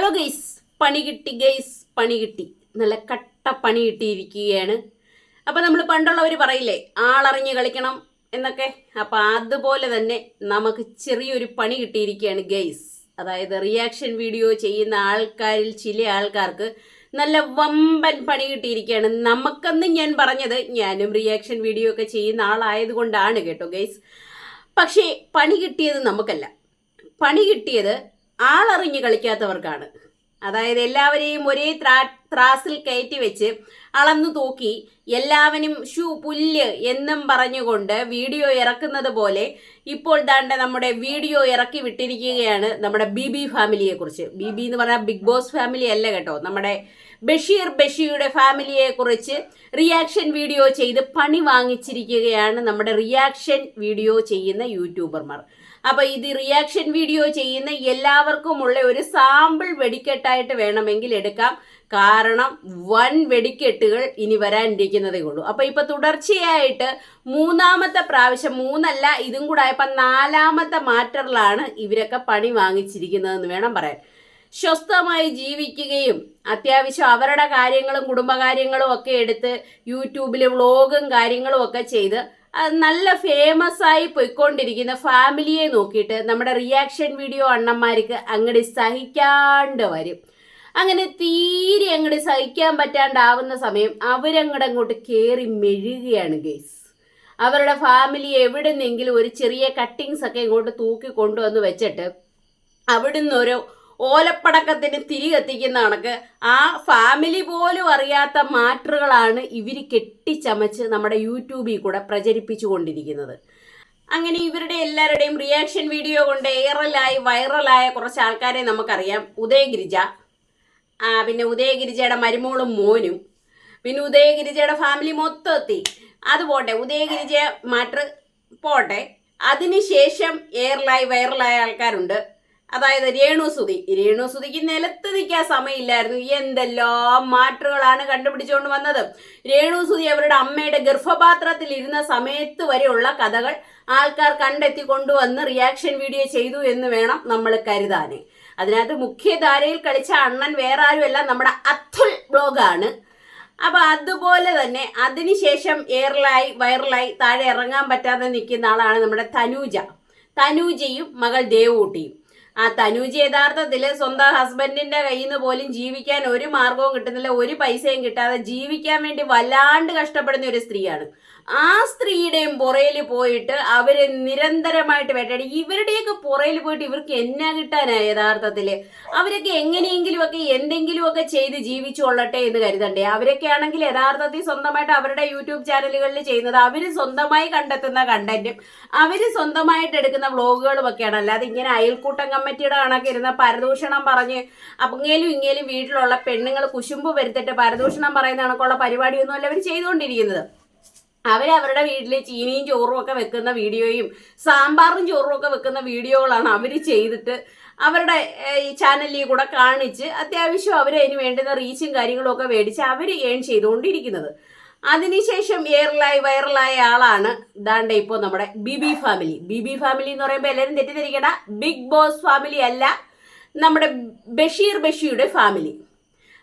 Hello guys പണി കിട്ടി guys പണി കിട്ടി. നല്ല കട്ട പണി കിട്ടിയിരിക്കുകയാണ്. അപ്പം നമ്മൾ പണ്ടുള്ളവർ പറയില്ലേ ആളറിഞ്ഞ് കളിക്കണം എന്നൊക്കെ. അപ്പം അതുപോലെ തന്നെ നമുക്ക് ചെറിയൊരു പണി കിട്ടിയിരിക്കുകയാണ് ഗെയ്സ് അതായത് റിയാക്ഷൻ വീഡിയോ ചെയ്യുന്ന ആൾക്കാരിൽ ചില ആൾക്കാർക്ക് നല്ല വമ്പൻ പണി കിട്ടിയിരിക്കുകയാണ്. നമുക്കെന്ന് ഞാൻ പറഞ്ഞത് ഞാനും റിയാക്ഷൻ വീഡിയോ ഒക്കെ ചെയ്യുന്ന ആളായതുകൊണ്ടാണ് കേട്ടോ ഗെയ്സ് പക്ഷേ പണി കിട്ടിയത് നമുക്കല്ല. പണി കിട്ടിയത് ആളറിഞ്ഞ് കളിക്കാത്തവർക്കാണ്. അതായത് എല്ലാവരെയും ഒരേ ത്രാ ത്രാസിൽ കയറ്റി വെച്ച് അളന്നു തൂക്കി എല്ലാവരും ഷൂ പുല്ല് എന്നും പറഞ്ഞുകൊണ്ട് വീഡിയോ ഇറക്കുന്നത് പോലെ ഇപ്പോൾ ദാണ്ട നമ്മുടെ വീഡിയോ ഇറക്കി വിട്ടിരിക്കുകയാണ് നമ്മുടെ ബി ബി ഫാമിലിയെ കുറിച്ച് ബി ബി എന്ന് പറഞ്ഞാൽ ബിഗ് ബോസ് ഫാമിലി അല്ല കേട്ടോ. നമ്മുടെ ബഷീർ ബഷീയുടെ ഫാമിലിയെ കുറിച്ച് റിയാക്ഷൻ വീഡിയോ ചെയ്ത് പണി വാങ്ങിച്ചിരിക്കുകയാണ് നമ്മുടെ റിയാക്ഷൻ വീഡിയോ ചെയ്യുന്ന യൂട്യൂബർമാർ. അപ്പൊ ഇത് റിയാക്ഷൻ വീഡിയോ ചെയ്യുന്ന എല്ലാവർക്കുമുള്ള ഒരു സാമ്പിൾ വെടിക്കെട്ടായിട്ട് വേണമെങ്കിൽ എടുക്കാം. കാരണം വൻ വെടിക്കെട്ടുകൾ ഇനി വരാനിരിക്കുന്നതേ ഉള്ളൂ. അപ്പൊ ഇപ്പൊ തുടർച്ചയായിട്ട് മൂന്നാമത്തെ പ്രാവശ്യം മൂന്നല്ല ഇതും കൂടെ ആയപ്പോ നാലാമത്തെ മാറ്ററിലാണ് ഇവരൊക്കെ പണി വാങ്ങിച്ചിരിക്കുന്നതെന്ന് വേണം പറയാൻ. സ്വസ്ഥമായി ജീവിക്കുകയും അത്യാവശ്യം അവരുടെ കാര്യങ്ങളും കുടുംബകാര്യങ്ങളും ഒക്കെ എടുത്ത് യൂട്യൂബിൽ വ്ളോഗും കാര്യങ്ങളും ഒക്കെ ചെയ്ത് നല്ല ഫേമസ് ആയി പോയിക്കൊണ്ടിരിക്കുന്ന ഫാമിലിയെ നോക്കിയിട്ട് നമ്മുടെ റിയാക്ഷൻ വീഡിയോ അണ്ണന്മാർക്ക് അങ്ങോട്ട് സഹിക്കാണ്ട് വരും. അങ്ങനെ തീരെ അങ്ങോട്ട് സഹിക്കാൻ പറ്റാണ്ടാവുന്ന സമയം അവരങ്ങോട്ട് അങ്ങോട്ട് കയറി മെഴുകുകയാണ് ഗേസ് അവരുടെ ഫാമിലി എവിടെ നിന്നെങ്കിലും ഒരു ചെറിയ കട്ടിങ്സ് ഒക്കെ ഇങ്ങോട്ട് തൂക്കി കൊണ്ടുവന്ന് വെച്ചിട്ട് അവിടുന്ന് ഒരു ഓലപ്പടക്കത്തിന് തിരി കത്തിക്കുന്ന കണക്ക് ആ ഫാമിലി പോലും അറിയാത്ത മാറ്ററുകളാണ് ഇവർ കെട്ടിച്ചമച്ച് നമ്മുടെ യൂട്യൂബിൽ കൂടെ പ്രചരിപ്പിച്ചു കൊണ്ടിരിക്കുന്നത്. അങ്ങനെ ഇവരുടെ എല്ലാവരുടെയും റിയാക്ഷൻ വീഡിയോ കൊണ്ട് എയറലായി വൈറലായ കുറച്ച് ആൾക്കാരെ നമുക്കറിയാം. ഉദയഗിരിജ. പിന്നെ ഉദയഗിരിജയുടെ മരുമോളും മോനും. പിന്നെ ഉദയഗിരിജയുടെ ഫാമിലി മൊത്തം എത്തി. അത് പോട്ടെ ഉദയഗിരിജ മാറ്റർ പോട്ടെ. അതിനുശേഷം എയർലായി വൈറലായ ആൾക്കാരുണ്ട്. അതായത് രേണുസുതി. രേണുസുതിക്ക് നിലത്ത് നിൽക്കാൻ സമയമില്ലായിരുന്നു. എന്തെല്ലാം മാറ്ററുകളാണ് കണ്ടുപിടിച്ചുകൊണ്ട് വന്നത്. രേണുസുതി അവരുടെ അമ്മയുടെ ഗർഭപാത്രത്തിൽ ഇരുന്ന സമയത്ത് വരെയുള്ള കഥകൾ ആൾക്കാർ കണ്ടെത്തി കൊണ്ടുവന്ന് റിയാക്ഷൻ വീഡിയോ ചെയ്തു എന്ന് വേണം നമ്മൾ കരുതാൻ അതിനകത്ത് മുഖ്യധാരയിൽ കളിച്ച അണ്ണൻ വേറെ ആരുമല്ല നമ്മുടെ അത്തുൽ ബ്ലോഗാണ്. അപ്പൊ അതുപോലെ തന്നെ അതിനുശേഷം എയറിലായി വൈറലായി താഴെ ഇറങ്ങാൻ പറ്റാതെ നിൽക്കുന്ന ആളാണ് നമ്മുടെ തനൂജ. തനൂജയും മകൾ ദേവൂട്ടിയും. ആ തനൂജ് യഥാർത്ഥത്തിൽ സ്വന്തം ഹസ്ബൻഡിന്റെ കയ്യിൽ നിന്ന് പോലും ജീവിക്കാൻ ഒരു മാർഗവും കിട്ടുന്നില്ല ഒരു പൈസയും കിട്ടാതെ ജീവിക്കാൻ വേണ്ടി വല്ലാണ്ട് കഷ്ടപ്പെടുന്ന ഒരു സ്ത്രീയാണ്. ആ സ്ത്രീയുടെയും പുറയിൽ പോയിട്ട് അവർ നിരന്തരമായിട്ട് വേട്ടയാടി. ഇവരുടെയൊക്കെ പുറയിൽ പോയിട്ട് ഇവർക്ക് എന്നാ കിട്ടാനാ യഥാർത്ഥത്തിൽ? അവരൊക്കെ എങ്ങനെയെങ്കിലുമൊക്കെ എന്തെങ്കിലുമൊക്കെ ചെയ്ത് ജീവിച്ചു കൊള്ളട്ടെ എന്ന് കരുതണ്ടേ? അവരൊക്കെ ആണെങ്കിൽ യഥാർത്ഥത്തിൽ സ്വന്തമായിട്ട് അവരുടെ യൂട്യൂബ് ചാനലുകളിൽ ചെയ്യുന്നത് അവർ സ്വന്തമായി കണ്ടെത്തുന്ന കണ്ടന്റും അവർ സ്വന്തമായിട്ട് എടുക്കുന്ന വ്ളോഗുകളും ഒക്കെയാണ്. അല്ലാതെ ഇങ്ങനെ അയൽക്കൂട്ടം കമ്മിറ്റിയുടെ കണക്കിരുന്ന പരദൂഷണം പറഞ്ഞ് അങ്ങേലും ഇങ്ങേലും വീട്ടിലുള്ള പെണ്ണുങ്ങൾ കുശുമ്പ് വരുത്തിട്ട് പരദൂഷണം പറയുന്ന കണക്കുള്ള പരിപാടിയൊന്നും അല്ല അവർ ചെയ്തുകൊണ്ടിരിക്കുന്നത്. അവരവരുടെ വീട്ടിൽ ചീനിയും ചോറും ഒക്കെ വെക്കുന്ന വീഡിയോയും സാമ്പാറും ചോറും ഒക്കെ വെക്കുന്ന വീഡിയോകളാണ് അവർ ചെയ്തിട്ട് അവരുടെ ഈ ചാനലിൽ കൂടെ കാണിച്ച് അത്യാവശ്യം അവർ അതിന് വേണ്ടുന്ന റീച്ചും കാര്യങ്ങളും ഒക്കെ മേടിച്ച് അവർ ഏൺ ചെയ്തുകൊണ്ടിരിക്കുന്നത്. അതിനുശേഷം എയറിലായി വൈറലായ ആളാണ് ദാണ്ട ഇപ്പോൾ നമ്മുടെ ബിബി ഫാമിലി. ബിബി ഫാമിലി എന്ന് പറയുമ്പോൾ എല്ലാവരും തെറ്റിദ്ധരിക്കണ ബിഗ് ബോസ് ഫാമിലി അല്ല നമ്മുടെ ബഷീർ ബഷിയുടെ ഫാമിലി.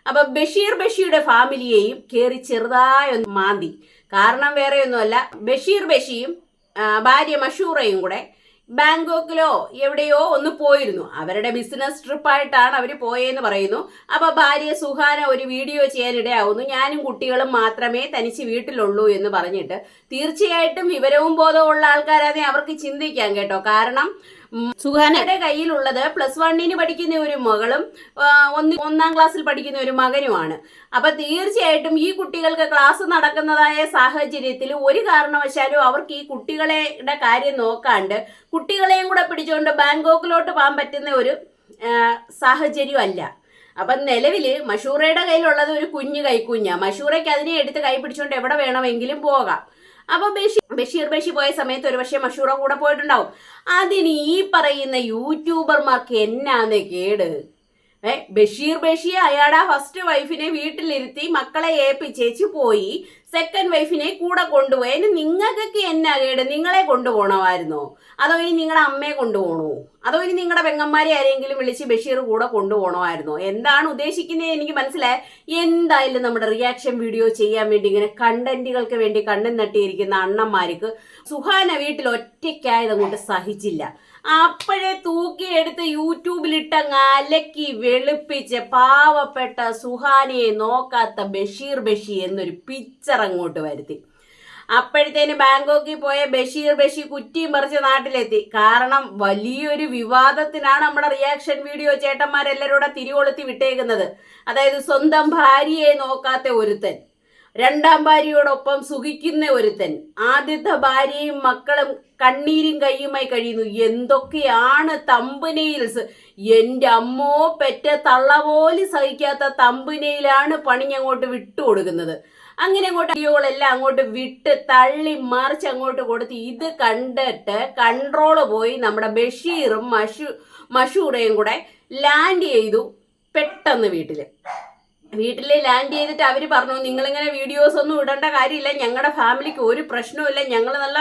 അപ്പോൾ ബഷീർ ബഷിയുടെ ഫാമിലിയെയും കയറി ചെറുതായൊന്ന് മാന്തി. കാരണം വേറെ ഒന്നുമല്ല ബഷീർ ബഷിയും ഭാര്യ മഷൂറയും കൂടെ ബാങ്കോക്കിലോ എവിടെയോ ഒന്ന് പോയിരുന്നു. അവരുടെ ബിസിനസ് ട്രിപ്പായിട്ടാണ് അവർ പോയെന്ന് പറയുന്നു. അപ്പോൾ ഭാര്യ സുഹാന ഒരു വീഡിയോ ചെയ്യാനിടയാവുന്നു. ഞാനും കുട്ടികളും മാത്രമേ തനിച്ച് വീട്ടിലുള്ളൂ എന്ന് പറഞ്ഞിട്ട് തീർച്ചയായിട്ടും വിവരവും ബോധവും ഉള്ള ആൾക്കാരാണെ അവർക്ക് ചിന്തിക്കാം കേട്ടോ. കാരണം സുഹാനയുടെ കയ്യിലുള്ളത് പ്ലസ് വണ്ണിന് പഠിക്കുന്ന ഒരു മകളും ഒന്ന് ഒന്നാം ക്ലാസ്സിൽ പഠിക്കുന്ന ഒരു മകനുമാണ്. അപ്പൊ തീർച്ചയായിട്ടും ഈ കുട്ടികൾക്ക് ക്ലാസ് നടക്കുന്നതായ സാഹചര്യത്തിൽ ഒരു കാരണവശാലും അവർക്ക് ഈ കുട്ടികളുടെ കാര്യം നോക്കാണ്ട് കുട്ടികളെയും കൂടെ പിടിച്ചുകൊണ്ട് ബാങ്കോക്കിലോട്ട് പോകാൻ പറ്റുന്ന ഒരു ആ, സാഹചര്യം അല്ല. അപ്പൊ നിലവിൽ മഷൂറയുടെ കയ്യിലുള്ളത് ഒരു കുഞ്ഞു കൈക്കുഞ്ഞാ. മഷൂറയ്ക്ക് അതിനെ എടുത്ത് കൈ പിടിച്ചുകൊണ്ട് എവിടെ വേണമെങ്കിലും പോകാം. അപ്പൊ ബഷീർ ബഷീർ ബഷി പോയ സമയത്ത് ഒരു പക്ഷേ മഷൂറ കൂടെ പോയിട്ടുണ്ടാവും. അതിന് ഈ പറയുന്ന യൂട്യൂബർമാർക്ക് എന്നാന്ന് കേട്? ഏ ബഷീർ ബഷി അയാളുടെ ഫസ്റ്റ് വൈഫിനെ വീട്ടിലിരുത്തി മക്കളെ ഏൽപ്പിച്ചേച്ച് പോയി. സെക്കൻഡ് വൈഫിനെ കൂടെ കൊണ്ടുപോയി. അതിന് നിങ്ങൾക്കൊക്കെ എന്നാ കേട്? നിങ്ങളെ കൊണ്ടുപോകണമായിരുന്നോ അതോ ഇനി നിങ്ങളുടെ അമ്മയെ കൊണ്ടുപോകണോ അതോ ഇനി നിങ്ങളുടെ പെങ്ങന്മാരെ ആരെങ്കിലും വിളിച്ച് ബഷീർ കൂടെ കൊണ്ടുപോകണമായിരുന്നോ എന്താണ് ഉദ്ദേശിക്കുന്നത് എനിക്ക് മനസ്സിലായി. എന്തായാലും നമ്മുടെ റിയാക്ഷൻ വീഡിയോ ചെയ്യാൻ വേണ്ടി ഇങ്ങനെ കണ്ടന്റുകൾക്ക് വേണ്ടി കണ്ണും നട്ടിയിരിക്കുന്ന അണ്ണന്മാർക്ക് സുഹാന വീട്ടിൽ ഒറ്റയ്ക്കായത് അങ്ങോട്ട് സഹിച്ചില്ല. അപ്പോഴേ തൂക്കിയെടുത്ത് യൂട്യൂബിലിട്ടങ്ങ് അലക്കി വെളുപ്പിച്ച് പാവപ്പെട്ട സുഹാനിയെ നോക്കാത്ത ബഷീർ ബഷി എന്നൊരു പിക്ചർ അങ്ങോട്ട് വരുത്തി. അപ്പോഴത്തേന് ബാങ്കോക്കിൽ പോയ ബഷീർ ബഷി കുറ്റിയും പറിച്ച് നാട്ടിലെത്തി. കാരണം വലിയൊരു വിവാദത്തിനാണ് നമ്മുടെ റിയാക്ഷൻ വീഡിയോ ചേട്ടന്മാരെല്ലാവരും തിരികൊളുത്തി വിട്ടേക്കുന്നത്. അതായത് സ്വന്തം ഭാര്യയെ നോക്കാത്ത ഒരുത്തൻ രണ്ടാം ഭാര്യയോടൊപ്പം സുഖിക്കുന്ന ഒരുത്തൻ ആദ്യത്തെ ഭാര്യയും മക്കളും കണ്ണീരും കയ്യുമായി കഴിയുന്നു. എന്തൊക്കെയാണ് തമ്പുനെയിൽസ് എന്റെ അമ്മോ പെറ്റ തള്ള പോലും സഹിക്കാത്ത അങ്ങോട്ട് വിട്ടു കൊടുക്കുന്നത് അങ്ങനെ അങ്ങോട്ട് അയ്യോളെല്ലാം അങ്ങോട്ട് വിട്ട് തള്ളി മറിച്ച് അങ്ങോട്ട് കൊടുത്ത് ഇത് കണ്ടിട്ട് കൺട്രോൾ പോയി നമ്മുടെ ബഷീറും മഷു മഷൂറയും കൂടെ ലാൻഡ് ചെയ്തു പെട്ടെന്ന് വീട്ടിൽ. വീട്ടിൽ ലാൻഡ് ചെയ്തിട്ട് അവർ പറഞ്ഞു നിങ്ങളിങ്ങനെ വീഡിയോസ് ഒന്നും ഇടേണ്ട കാര്യമില്ല. ഞങ്ങളുടെ ഫാമിലിക്ക് ഒരു പ്രശ്നവുമില്ല. ഞങ്ങൾ നല്ല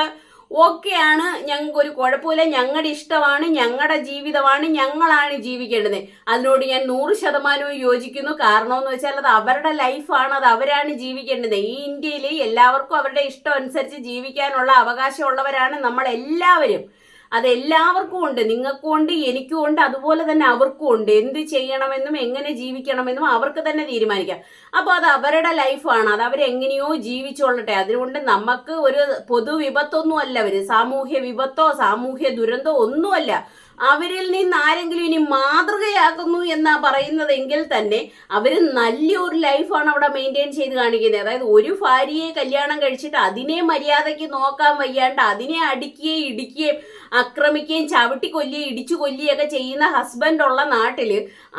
ഓക്കെയാണ് ഞങ്ങൾക്ക് ഒരു കുഴപ്പമില്ല. ഞങ്ങളുടെ ഇഷ്ടമാണ് ഞങ്ങളുടെ ജീവിതമാണ് ഞങ്ങളാണ് ജീവിക്കേണ്ടത്. അതിനോട് ഞാൻ നൂറ് ശതമാനവും യോജിക്കുന്നു. കാരണം എന്ന് വെച്ചാൽ അത് അവരുടെ ലൈഫാണ് അത് അവരാണ് ജീവിക്കേണ്ടത്. ഈ ഇന്ത്യയിൽ എല്ലാവർക്കും അവരുടെ ഇഷ്ടം അനുസരിച്ച് ജീവിക്കാനുള്ള അവകാശമുള്ളവരാണ് നമ്മൾ എല്ലാവരും അത് എല്ലാവർക്കും ഉണ്ട്. നിങ്ങൾക്കും ഉണ്ട് എനിക്കും ഉണ്ട് അതുപോലെ തന്നെ അവർക്കും ഉണ്ട്. എന്ത് ചെയ്യണമെന്നും എങ്ങനെ ജീവിക്കണമെന്നും അവർക്ക് തന്നെ തീരുമാനിക്കാം. അപ്പോൾ അത് അവരുടെ ലൈഫാണ് അത് അവരെങ്ങനെയോ ജീവിച്ചോളട്ടെ. അതുകൊണ്ട് നമുക്ക് ഒരു പൊതു വിപത്തൊന്നും അല്ല അവർ സാമൂഹ്യ വിപത്തോ സാമൂഹ്യ ദുരന്തോ ഒന്നുമല്ല. അവരിൽ നിന്ന് ആരെങ്കിലും ഇനി മാതൃകയാക്കുന്നു എന്നാ പറയുന്നതെങ്കിൽ തന്നെ അവർ നല്ലൊരു ലൈഫാണ് അവിടെ മെയിന്റെയിൻ ചെയ്ത് കാണിക്കുന്നത്. അതായത് ഒരു ഭാര്യയെ കല്യാണം കഴിച്ചിട്ട് അതിനെ മര്യാദയ്ക്ക് നോക്കാൻ വയ്യാണ്ട് അതിനെ അടിക്കുകയും ഇടിക്കുകയും ആക്രമിക്കുകയും ചവിട്ടി കൊല്ലുകയും ഇടിച്ചു കൊല്ലുകയൊക്കെ ചെയ്യുന്ന ഹസ്ബൻഡ് ഉള്ള നാട്ടിൽ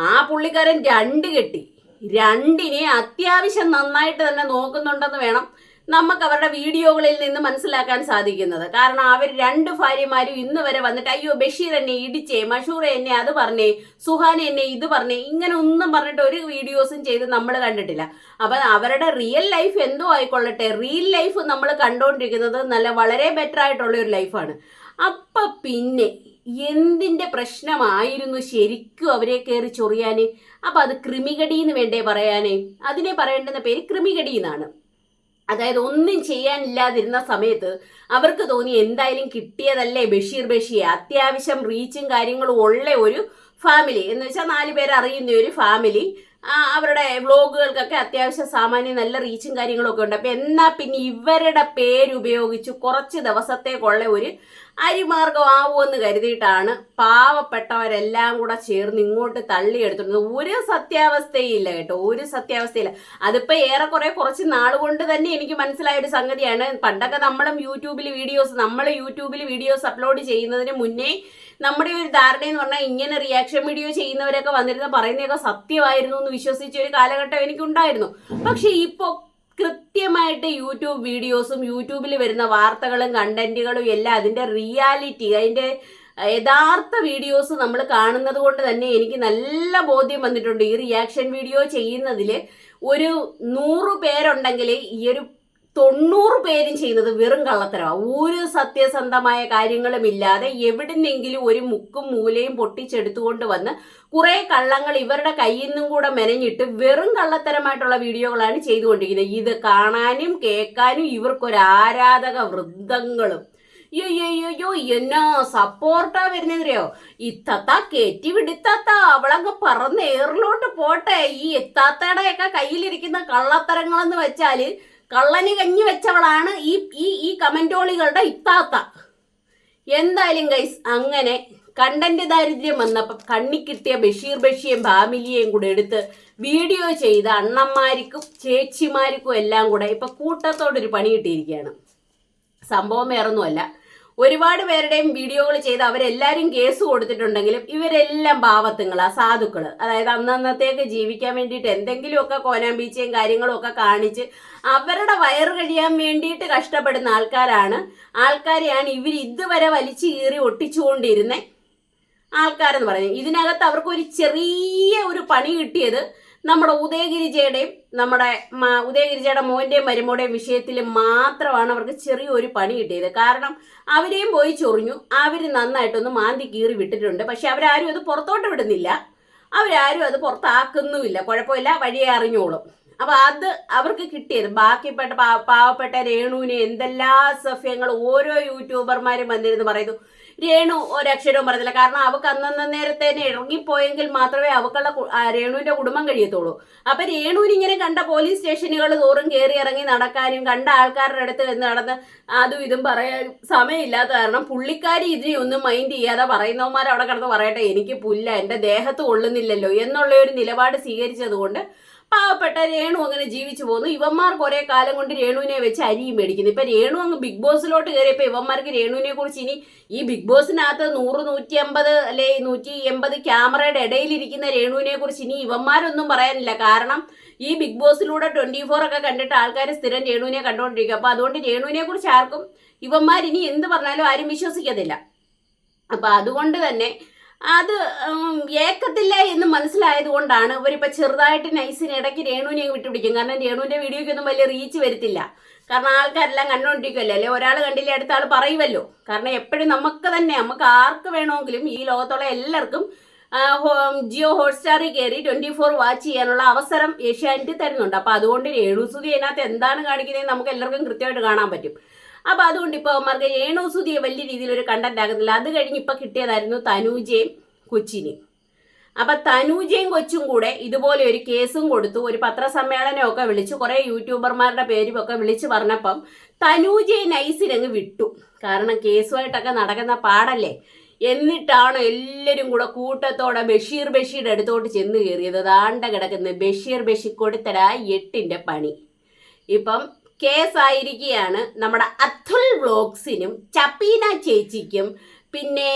ആ പുള്ളിക്കാരൻ രണ്ട് കെട്ടി. രണ്ടിനെ അത്യാവശ്യം നന്നായിട്ട് തന്നെ നോക്കുന്നുണ്ടെന്ന് വേണം നമുക്ക് അവരുടെ വീഡിയോകളിൽ നിന്ന് മനസ്സിലാക്കാൻ സാധിക്കുന്നത്. കാരണം അവർ രണ്ട് ഭാര്യമാരും ഇന്ന് വരെ വന്നിട്ട് അയ്യോ ബഷീർ എന്നെ ഇടിച്ചേ മഷൂർ എന്നെ അത് പറഞ്ഞേ സുഹാന എന്നെ ഇത് പറഞ്ഞേ ഇങ്ങനെ ഒന്നും പറഞ്ഞിട്ട് ഒരു വീഡിയോസും ചെയ്ത് നമ്മൾ കണ്ടിട്ടില്ല. അപ്പം അവരുടെ റിയൽ ലൈഫ് എന്തോ ആയിക്കൊള്ളട്ടെ റിയൽ ലൈഫ് നമ്മൾ കണ്ടുകൊണ്ടിരിക്കുന്നത് നല്ല വളരെ ബെറ്റർ ആയിട്ടുള്ള ഒരു ലൈഫാണ് അപ്പൊ പിന്നെ എന്തിന്റെ പ്രശ്നമായിരുന്നു ശരിക്കും അവരെ കയറി ചൊറിയാൻ അപ്പൊ അത് കൃമികടി എന്ന് വേണ്ടേ പറയാനേ? അതിനെ പറയേണ്ടുന്ന പേര് കൃമികടി എന്നാണ്. അതായത് ഒന്നും ചെയ്യാനില്ലാതിരുന്ന സമയത്ത് അവർക്ക് തോന്നി എന്തായാലും കിട്ടിയതല്ലേ ബഷീർ ബഷീർ. അത്യാവശ്യം റീച്ചും കാര്യങ്ങളും ഉള്ള ഒരു ഫാമിലി എന്ന് വെച്ചാൽ നാല് പേര് അറിയുന്ന ഒരു ഫാമിലി അവരുടെ വ്ളോഗുകൾക്കൊക്കെ അത്യാവശ്യം സാമാന്യം നല്ല റീച്ചും കാര്യങ്ങളൊക്കെ ഉണ്ട്. അപ്പം എന്നാൽ പിന്നെ ഇവരുടെ പേരുപയോഗിച്ച് കുറച്ച് ദിവസത്തേക്കുള്ള ഒരു അരിമാർഗമാവുമെന്ന് കരുതിയിട്ടാണ് പാവപ്പെട്ടവരെല്ലാം കൂടെ ചേർന്ന് ഇങ്ങോട്ട് തള്ളിയെടുത്തിരുന്നത് ഒരു സത്യാവസ്ഥയില്ല കേട്ടോ. ഒരു സത്യാവസ്ഥയില്ല. അതിപ്പോ ഏറെക്കുറെ കുറച്ച് നാൾ കൊണ്ട് തന്നെ എനിക്ക് മനസ്സിലായ ഒരു സംഗതിയാണ്. പണ്ടൊക്കെ നമ്മളും യൂട്യൂബിൽ വീഡിയോസ് നമ്മൾ യൂട്യൂബിൽ വീഡിയോസ് അപ്ലോഡ് ചെയ്യുന്നതിന് മുന്നേ നമ്മുടെ ഒരു ധാരണ എന്ന് പറഞ്ഞാൽ ഇങ്ങനെ റിയാക്ഷൻ വീഡിയോ ചെയ്യുന്നവരൊക്കെ വന്നിരുന്ന പറയുന്നതൊക്കെ സത്യമായിരുന്നു എന്ന് വിശ്വസിച്ച ഒരു കാലഘട്ടം എനിക്കുണ്ടായിരുന്നു. പക്ഷെ ഇപ്പോൾ കൃത്യമായിട്ട് യൂട്യൂബ് വീഡിയോസും യൂട്യൂബിൽ വരുന്ന വാർത്തകളും കണ്ടന്റുകളും എല്ലാം അതിന്റെ റിയാലിറ്റി അതിന്റെ യഥാർത്ഥ വീഡിയോസ് നമ്മൾ കാണുന്നത് കൊണ്ട് തന്നെ എനിക്ക് നല്ല ബോധ്യം വന്നിട്ടുണ്ട്. ഈ റിയാക്ഷൻ വീഡിയോ ചെയ്യുന്നതിൽ ഒരു നൂറ് പേരുണ്ടെങ്കിൽ ഈ ഒരു തൊണ്ണൂറ് പേരും ചെയ്യുന്നത് വെറും കള്ളത്തരമാണ് ഒരു സത്യസന്ധമായ കാര്യങ്ങളും ഇല്ലാതെ എവിടുന്നെങ്കിലും ഒരു മുക്കും മൂലയും പൊട്ടിച്ചെടുത്തുകൊണ്ട് വന്ന് കുറെ കള്ളങ്ങൾ ഇവരുടെ കയ്യിൽ നിന്നും കൂടെ മെനഞ്ഞിട്ട് വെറും കള്ളത്തരമായിട്ടുള്ള വീഡിയോകളാണ് ചെയ്തുകൊണ്ടിരിക്കുന്നത്. ഇത് കാണാനും കേൾക്കാനും ഇവർക്കൊരു ആരാധക വൃദ്ധങ്ങളും അയ്യോ എന്നോ സപ്പോർട്ടാ വരുന്നതറിയോ ഇത്തത്ത കയറ്റി വിടിത്താത്ത അവളങ്ങ് പറന്ന് എയറിലോട്ട് പോട്ടെ. ഈ എത്താത്തയുടെ ഒക്കെ കയ്യിലിരിക്കുന്ന കള്ളത്തരങ്ങളെന്ന് വെച്ചാൽ കള്ളന് കഞ്ഞി വെച്ചവളാണ് ഈ ഈ ഈ കമന്റോളികളുടെ ഇത്താത്ത. എന്തായാലും ഗൈസ് അങ്ങനെ കണ്ടന്റ് ദാരിദ്ര്യം വന്നപ്പോൾ കണ്ണി കിട്ടിയ ബഷീർ ബഷിയും ഫാമിലിയെയും കൂടെ എടുത്ത് വീഡിയോ ചെയ്ത അണ്ണന്മാർക്കും ചേച്ചിമാർക്കും എല്ലാം കൂടെ ഇപ്പൊ കൂട്ടത്തോടൊരു പണി കിട്ടിയിരിക്കുകയാണ്. സംഭവം വേറൊന്നുമല്ല. ഒരുപാട് പേരുടെയും വീഡിയോകൾ ചെയ്ത് അവരെല്ലാവരും കേസ് കൊടുത്തിട്ടുണ്ടെങ്കിലും ഇവരെല്ലാം പാവത്തുങ്ങളാ സാധുക്കൾ. അതായത് അന്നന്നത്തേക്ക് ജീവിക്കാൻ വേണ്ടിയിട്ട് എന്തെങ്കിലുമൊക്കെ കോനാമ്പീച്ചയും കാര്യങ്ങളും ഒക്കെ കാണിച്ച് അവരുടെ വയറ് കഴിയാൻ വേണ്ടിയിട്ട് കഷ്ടപ്പെടുന്ന ആൾക്കാരാണ്. ആൾക്കാരെയാണ് ഇവർ ഇതുവരെ വലിച്ചു കീറി ഒട്ടിച്ചുകൊണ്ടിരുന്ന. ആൾക്കാരെന്ന് പറയുന്നത്. ഇതിനകത്ത് അവർക്ക് ഒരു ചെറിയ ഒരു പണി കിട്ടിയത് നമ്മുടെ ഉദയഗിരിജയുടെയും നമ്മുടെ ഉദയഗിരിജയുടെ മോന്റെയും മരുമോടെയും വിഷയത്തിൽ മാത്രമാണ് അവർക്ക് ചെറിയൊരു പണി കിട്ടിയത്. കാരണം അവരെയും പോയി ചൊറിഞ്ഞു. അവർ നന്നായിട്ടൊന്ന് മാന്തി കീറി വിട്ടിട്ടുണ്ട്. പക്ഷെ അവരാരും അത് പുറത്തോട്ട് വിടുന്നില്ല. അവരാരും അത് പുറത്താക്കുന്നുമില്ല. കുഴപ്പമില്ല. വഴിയെ അറിഞ്ഞോളും. അപ്പൊ അത് അവർക്ക് കിട്ടിയത്. ബാക്കിപ്പെട്ട പാവപ്പെട്ട രേണുവിന് എന്തെല്ലാം സഫ്യങ്ങൾ ഓരോ യൂട്യൂബർമാരും വന്നിരുന്ന് പറയുന്നു. രേണു ഒരക്ഷരവും പറഞ്ഞില്ല. കാരണം അവക്ക് അന്നന്ന നേരത്തെ തന്നെ ഇറങ്ങിപ്പോയെങ്കിൽ മാത്രമേ അവക്കുള്ള രേണുവിന്റെ കുടുംബം കഴിയത്തുള്ളൂ. അപ്പൊ രേണുവിന് ഇങ്ങനെ കണ്ട പോലീസ് സ്റ്റേഷനുകൾ തോറും കയറി ഇറങ്ങി നടക്കാനും കണ്ട ആൾക്കാരുടെ അടുത്ത് എന്ന് നടന്ന് അതും ഇതും പറയാനും സമയമില്ലാത്ത കാരണം പുള്ളിക്കാരി ഇതിനെ ഒന്നും മൈൻഡ് ചെയ്യാതെ പറയുന്നവന്മാർ അവിടെ കിടന്ന് പറയട്ടെ എനിക്ക് പുല്ല എന്റെ ദേഹത്ത് കൊള്ളുന്നില്ലല്ലോ എന്നുള്ള ഒരു നിലപാട് സ്വീകരിച്ചത് കൊണ്ട് പാവപ്പെട്ട രേണു അങ്ങനെ ജീവിച്ചു പോകുന്നു ഇവന്മാർ കുറെ കാലം കൊണ്ട് രേണുവിനെ വെച്ച് അരിയും മേടിക്കുന്നു. ഇപ്പൊ രേണു അങ്ങ് ബിഗ് ബോസിലോട്ട് കയറിയപ്പോ ഇവന്മാർക്ക് രേണുവിനെ കുറിച്ച് ഇനി ഈ ബിഗ് ബോസിനകത്ത് നൂറ് നൂറ്റി അമ്പത് അല്ലെ നൂറ്റി എൺപത് ക്യാമറയുടെ ഇടയിലിരിക്കുന്ന രേണുവിനെ കുറിച്ച് ഇനി ഇവന്മാരൊന്നും പറയാനില്ല. കാരണം ഈ ബിഗ് ബോസിലൂടെ ട്വന്റി ഫോർ ഒക്കെ കണ്ടിട്ട് ആൾക്കാർ സ്ഥിരം രേണുവിനെ കണ്ടുകൊണ്ടിരിക്കും അപ്പൊ അതുകൊണ്ട് രേണുവിനെ കുറിച്ച് ആർക്കും ഇവന്മാർ ഇനി എന്ത് പറഞ്ഞാലും ആരും വിശ്വസിക്കത്തില്ല. അപ്പൊ അതുകൊണ്ട് തന്നെ അത് ഏക്കത്തില്ല എന്ന് മനസ്സിലായത് കൊണ്ടാണ് ഇവരിപ്പോൾ ചെറുതായിട്ട് നൈസിന് ഇടയ്ക്ക് രേണുവിനെ വിട്ടുപിടിക്കും. കാരണം രേണുവിന്റെ വീഡിയോയ്ക്കൊന്നും വലിയ റീച്ച് വരത്തില്ല. കാരണം ആൾക്കാരെല്ലാം കണ്ടുകൊണ്ടിരിക്കുമല്ലോ അല്ലെ? ഒരാൾ കണ്ടില്ല അടുത്ത ആൾ പറയുമല്ലോ കാരണം എപ്പോഴും നമുക്ക് തന്നെ നമുക്ക് ആർക്ക് വേണമെങ്കിലും ഈ ലോകത്തുള്ള എല്ലാവർക്കും ജിയോ ഹോട്ട്സ്റ്റാറിൽ കയറി ട്വന്റി ഫോർ വാച്ച് ചെയ്യാനുള്ള അവസരം ഏഷ്യാനെറ്റ് തരുന്നുണ്ട്. അപ്പോൾ അതുകൊണ്ട് രേണുസുതി അതിനകത്ത് എന്താണ് കാണിക്കുന്നത് നമുക്ക് എല്ലാവർക്കും കൃത്യമായിട്ട് കാണാൻ പറ്റും. അപ്പൊ അതുകൊണ്ട് ഇപ്പൊ അവന്മാർക്ക് ഏണോസുതിയെ വലിയ രീതിയിൽ ഒരു കണ്ടന്റ് ആകുന്നില്ല അത് കഴിഞ്ഞ് ഇപ്പൊ കിട്ടിയതായിരുന്നു തനൂജയും കൊച്ചിനെയും അപ്പൊ തനൂജയും കൊച്ചും കൂടെ ഇതുപോലെ ഒരു കേസും കൊടുത്തു. ഒരു പത്രസമ്മേളനമൊക്കെ വിളിച്ചു. കുറെ യൂട്യൂബർമാരുടെ പേരും ഒക്കെ വിളിച്ചു പറഞ്ഞപ്പം തനൂജയെ നൈസിനങ്ങ് വിട്ടു. കാരണം കേസുമായിട്ടൊക്കെ നടക്കുന്ന പാടല്ലേ? എന്നിട്ടാണ് എല്ലാവരും കൂടെ കൂട്ടത്തോടെ ബഷീർ ബഷീർ അടുത്തോട്ട് ചെന്ന് കയറിയത്. ദാണ്ട കിടക്കുന്ന ബഷീർ ബഷീർ കൊടുത്തരാ എട്ടിന്റെ പണി. ഇപ്പം കേസായിരിക്കുകയാണ്. നമ്മുടെ അത്തുൽ വ്ലോഗ്സിനും ചപ്പീന ചേച്ചിക്കും പിന്നെ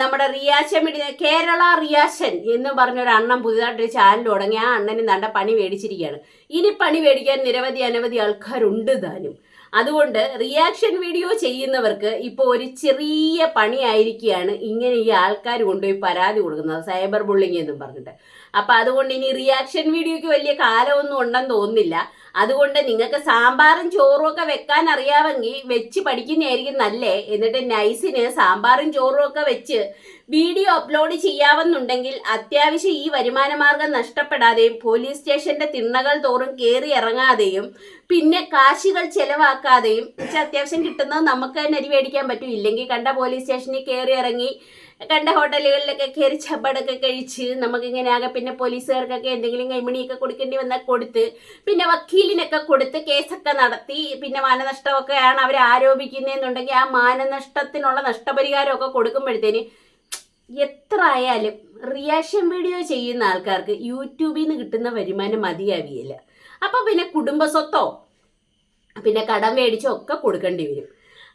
നമ്മുടെ റിയാഷൻ കേരള റിയാഷൻ എന്ന് പറഞ്ഞൊരു അണ്ണൻ പുതിയതായിട്ടൊരു ചാനൽ തുടങ്ങി. ആ അണ്ണന് നല്ല പണി മേടിച്ചിരിക്കുകയാണ്. ഇനി പണി മേടിക്കാൻ നിരവധി അനവധി ആൾക്കാരുണ്ട് താനും. അതുകൊണ്ട് റിയാക്ഷൻ വീഡിയോ ചെയ്യുന്നവർക്ക് ഇപ്പോൾ ഒരു ചെറിയ പണിയായിരിക്കുകയാണ് ഇങ്ങനെ ഈ ആൾക്കാർ കൊണ്ടുപോയി പരാതി കൊടുക്കുന്നത്. സൈബർ ബുള്ളിങ് എന്നും പറഞ്ഞിട്ട്. അപ്പൊ അതുകൊണ്ട് ഇനി റിയാക്ഷൻ വീഡിയോയ്ക്ക് വലിയ കാലമൊന്നും ഉണ്ടെന്ന് തോന്നുന്നില്ല. അതുകൊണ്ട് നിങ്ങൾക്ക് സാമ്പാറും ചോറും ഒക്കെ വെക്കാൻ അറിയാമെങ്കിൽ വെച്ച് പഠിക്കുന്നതായിരിക്കും നല്ലേ? എന്നിട്ട് നൈസിന് സാമ്പാറും ചോറും ഒക്കെ വെച്ച് വീഡിയോ അപ്ലോഡ് ചെയ്യാവുന്നുണ്ടെങ്കിൽ അത്യാവശ്യം ഈ വരുമാന മാർഗം നഷ്ടപ്പെടാതെയും പോലീസ് സ്റ്റേഷന്റെ തിണ്ണകൾ തോറും കയറി ഇറങ്ങാതെയും പിന്നെ കാശികൾ കാശുകൾ ചെലവാക്കാതെയും പക്ഷെ അത്യാവശ്യം കിട്ടുന്നത് നമുക്ക് തന്നെ അരി മേടിക്കാൻ പറ്റും. ഇല്ലെങ്കിൽ കണ്ട പോലീസ് സ്റ്റേഷനിൽ കയറി ഇറങ്ങി കണ്ട ഹോട്ടലുകളിലൊക്കെ കയറി ചപ്പടൊക്കെ കഴിച്ച് നമുക്കിങ്ങനെ ആകെ പിന്നെ പോലീസുകാർക്കൊക്കെ എന്തെങ്കിലും കൈമണിയൊക്കെ കൊടുക്കേണ്ടി വന്നാൽ കൊടുത്ത് പിന്നെ വക്കീലിനൊക്കെ കൊടുത്ത് കേസൊക്കെ നടത്തി പിന്നെ മാനനഷ്ടമൊക്കെയാണ് അവർ ആരോപിക്കുന്നതെന്നുണ്ടെങ്കിൽ ആ മാനനഷ്ടത്തിനുള്ള നഷ്ടപരിഹാരമൊക്കെ കൊടുക്കുമ്പോഴത്തേന് എത്ര ആയാലും റിയാക്ഷൻ വീഡിയോ ചെയ്യുന്ന ആൾക്കാർക്ക് യൂട്യൂബിൽ നിന്ന് കിട്ടുന്ന വരുമാനം മതിയാവിയില്ല അപ്പം പിന്നെ കുടുംബസ്വത്തോ പിന്നെ കടം മേടിച്ചൊക്കെ കൊടുക്കേണ്ടി വരും.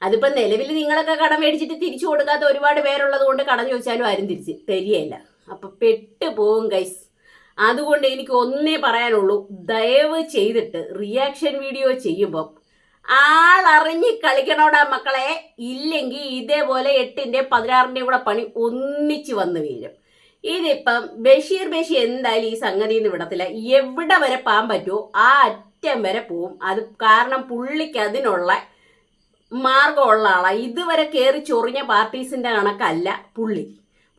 അതിപ്പോ നിലവിൽ നിങ്ങളൊക്കെ കടം മേടിച്ചിട്ട് തിരിച്ചു കൊടുക്കാത്ത ഒരുപാട് പേരുള്ളത് കൊണ്ട് കടം ചോദിച്ചാലും ആരും തിരിച്ച് തരികയില്ല. അപ്പൊ പെട്ട് പോകും ഗൈസ് അതുകൊണ്ട് എനിക്ക് ഒന്നേ പറയാനുള്ളൂ ദയവ് ചെയ്തിട്ട് റിയാക്ഷൻ വീഡിയോ ചെയ്യുമ്പം ആളറിഞ്ഞ് കളിക്കണോടാ മക്കളെ? ഇല്ലെങ്കിൽ ഇതേപോലെ എട്ടിന്റെ പതിനാറിന്റെ കൂടെ പണി ഒന്നിച്ച് വന്ന് വീഴും. ഇതിപ്പം ബഷീർ ബഷീർ എന്തായാലും ഈ സംഗതി എന്ന് വിടത്തില്ല. എവിടെ വരെ പാൻ പറ്റുമോ ആ അറ്റം വരെ പോവും. അത് കാരണം പുള്ളിക്ക് അതിനുള്ള മാർഗമുള്ള ആളാ. ഇതുവരെ കയറി ചൊറിഞ്ഞ പാർട്ടീസിന്റെ കണക്കല്ല പുള്ളി.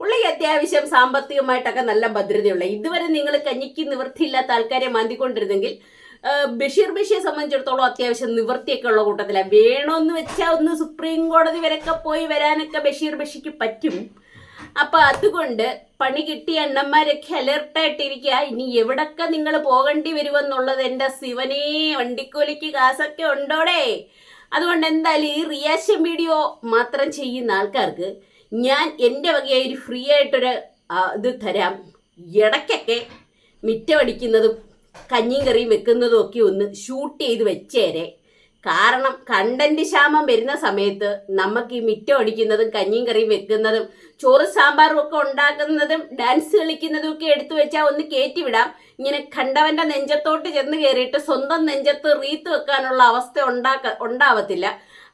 പുള്ളിക്ക് അത്യാവശ്യം സാമ്പത്തികമായിട്ടൊക്കെ നല്ല ഭദ്രതയുള്ള. ഇതുവരെ നിങ്ങൾ കഞ്ഞിക്ക് നിവൃത്തിയില്ലാത്ത ആൾക്കാരെ മാന്തിക്കൊണ്ടിരുന്നെങ്കിൽ ബഷീർ ബഷീയെ സംബന്ധിച്ചിടത്തോളം അത്യാവശ്യം നിവൃത്തിയൊക്കെ ഉള്ള കൂട്ടത്തിലാണ് വേണമെന്ന് വെച്ചാൽ ഒന്ന് സുപ്രീം കോടതി വരെയൊക്കെ പോയി വരാനൊക്കെ ബഷീർ ബഷിക്ക് പറ്റും. അപ്പൊ അതുകൊണ്ട് പണി കിട്ടിയ അണ്ണന്മാരൊക്കെ അലർട്ടായിട്ടിരിക്കുക. ഇനി എവിടൊക്കെ നിങ്ങൾ പോകേണ്ടി വരുമെന്നുള്ളത് എന്റെ ശിവനേ വണ്ടിക്കൂലിക്ക് കാസൊക്കെ ഉണ്ടോടെ? അതുകൊണ്ട് എന്തായാലും ഈ റിയാക്ഷൻ വീഡിയോ മാത്രം ചെയ്യുന്ന ആൾക്കാർക്ക് ഞാൻ എന്റെ വകയായി ഒരു ഫ്രീ ആയിട്ടൊരു ഇത് തരാം. ഇടയ്ക്കൊക്കെ മിറ്റമടിക്കുന്നതും കഞ്ഞിയും കറിയും വെക്കുന്നതും ഒക്കെ ഒന്ന് ഷൂട്ട് ചെയ്ത് വെച്ചേരെ. കാരണം കണ്ടന്റ് ക്ഷാമം വരുന്ന സമയത്ത് നമുക്ക് ഈ മിറ്റം അടിക്കുന്നതും കഞ്ഞിയും കറിയും വെക്കുന്നതും ചോറ് സാമ്പാറും ഒക്കെ ഉണ്ടാക്കുന്നതും ഡാൻസ് കളിക്കുന്നതും ഒക്കെ എടുത്തു വെച്ചാൽ ഒന്ന് കയറ്റി വിടാം. ഇങ്ങനെ കണ്ടവന്റെ നെഞ്ചത്തോട്ട് ചെന്ന് കയറിയിട്ട് സ്വന്തം നെഞ്ചത്ത് റീത്ത് വെക്കാനുള്ള അവസ്ഥ ഉണ്ടാക്ക ഉണ്ടാവത്തില്ല.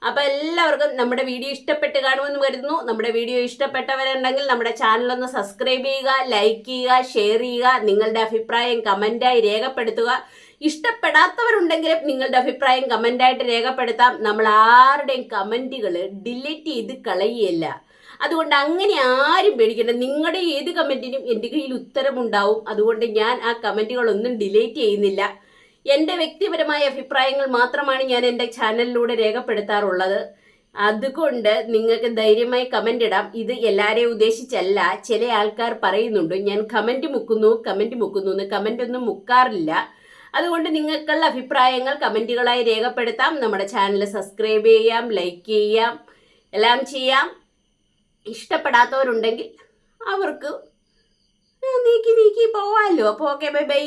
അപ്പോൾ എല്ലാവർക്കും നമ്മുടെ വീഡിയോ ഇഷ്ടപ്പെട്ട് കാണുമെന്ന് കരുതുന്നു. നമ്മുടെ വീഡിയോ ഇഷ്ടപ്പെട്ടവരുണ്ടെങ്കിൽ നമ്മുടെ ചാനൽ ഒന്ന് സബ്സ്ക്രൈബ് ചെയ്യുക ലൈക്ക് ചെയ്യുക ഷെയർ ചെയ്യുക നിങ്ങളുടെ അഭിപ്രായം കമന്റായി രേഖപ്പെടുത്തുക. ഇഷ്ടപ്പെടാത്തവരുണ്ടെങ്കിലും നിങ്ങളുടെ അഭിപ്രായം കമന്റായിട്ട് രേഖപ്പെടുത്താം. നമ്മൾ ആരുടെയും കമന്റുകൾ ഡിലീറ്റ് ചെയ്ത് കളയുകയല്ല. അതുകൊണ്ട് അങ്ങനെ ആരും പേടിക്കേണ്ട. നിങ്ങളുടെ ഏത് കമന്റിനും എന്റെ കയ്യിൽ ഉത്തരമുണ്ടാവും. അതുകൊണ്ട് ഞാൻ ആ കമന്റുകളൊന്നും ഡിലീറ്റ് ചെയ്യുന്നില്ല. എന്റെ വ്യക്തിപരമായ അഭിപ്രായങ്ങൾ മാത്രമാണ് ഞാൻ എന്റെ ചാനലിലൂടെ രേഖപ്പെടുത്താറുള്ളത്. അതുകൊണ്ട് നിങ്ങൾക്ക് ധൈര്യമായി കമന്റ് ഇടാം. ഇത് എല്ലാവരെയും ഉദ്ദേശിച്ചല്ല. ചില ആൾക്കാർ പറയുന്നുണ്ട് ഞാൻ കമന്റ് മുക്കുന്നു കമന്റ് മുക്കുന്നു എന്ന്. കമന്റ് ഒന്നും മുക്കാറില്ല. അതുകൊണ്ട് നിങ്ങൾക്കുള്ള അഭിപ്രായങ്ങൾ കമന്റുകളായി രേഖപ്പെടുത്താം. നമ്മുടെ ചാനൽ സബ്സ്ക്രൈബ് ചെയ്യാം ലൈക്ക് ചെയ്യാം എല്ലാം ചെയ്യാം. ഇഷ്ടപ്പെടാത്തവരുണ്ടെങ്കിൽ അവർക്ക് നീക്കി നീക്കി പോവാമല്ലോ അപ്പോൾ ഓക്കെ ബൈ ബൈ.